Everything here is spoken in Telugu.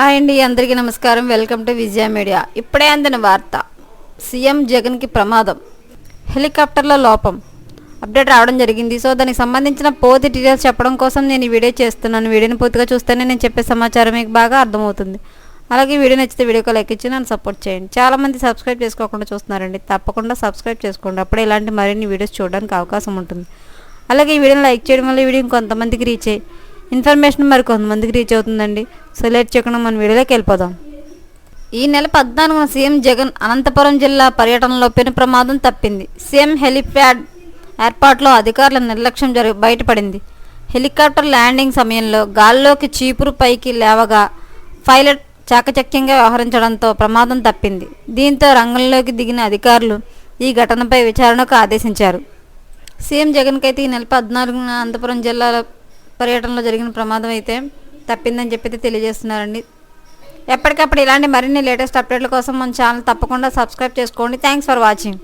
హాయ్ అండి అందరికీ నమస్కారం. Welcome to Vijaya media. ఇప్పుడే అందిన వార్త. సీఎం జగన్కి ప్రమాదం. హెలికాప్టర్ల లోపం. అప్డేట్ రావడం జరిగింది. సో దానికి సంబంధించిన పూర్తి డీటెయిల్స్ చెప్పడం కోసం నేను ఈ వీడియో చేస్తున్నాను. వీడియోని పూర్తిగా చూస్తేనే నేను చెప్పే సమాచారం మీకు బాగా అర్థమవుతుంది. అలాగే వీడియో నచ్చితే వీడియోకి లైక్ ఇచ్చి నన్ను సపోర్ట్ చేయండి. చాలామంది సబ్స్క్రైబ్ చేసుకోకుండా చూస్తున్నారండి. తప్పకుండా సబ్స్క్రైబ్ చేసుకోండి. అప్పుడే ఇలాంటి మరిన్ని వీడియోస్ చూడడానికి అవకాశం ఉంటుంది. అలాగే ఈ వీడియోని లైక్ చేయడం వల్ల వీడియో కొంతమందికి రీచ్ అయ్యి ఇన్ఫర్మేషన్ మరి కొంతమందికి రీచ్ అవుతుందండి. సో లేట్ చేయకుండా మన వీడియోలోకి వెళ్ళిపోదాం. ఈ నెల పద్నాలుగున సీఎం జగన్ అనంతపురం జిల్లా పర్యటనలో పెను ప్రమాదం తప్పింది. సీఎం హెలిప్యాడ్ ఏర్పాట్లో అధికారుల నిర్లక్ష్యం జరి బయటపడింది. హెలికాప్టర్ ల్యాండింగ్ సమయంలో గాల్లోకి చీపురు పైకి లేవగా పైలట్ చాకచక్యంగా వ్యవహరించడంతో ప్రమాదం తప్పింది. దీంతో రంగంలోకి దిగిన అధికారులు ఈ ఘటనపై విచారణకు ఆదేశించారు. సీఎం జగన్కైతే ఈ నెల పద్నాలుగున అనంతపురం జిల్లాలో పర్యటనలో జరిగిన ప్రమాదం అయితే తప్పిందని చెప్పి తెలియజేస్తున్నారండి. ఎప్పటికప్పుడు ఇలాంటి మరిన్ని లేటెస్ట్ అప్డేట్ల కోసం మన ఛానల్ తప్పకుండా సబ్స్క్రైబ్ చేసుకోండి. Thanks for watching.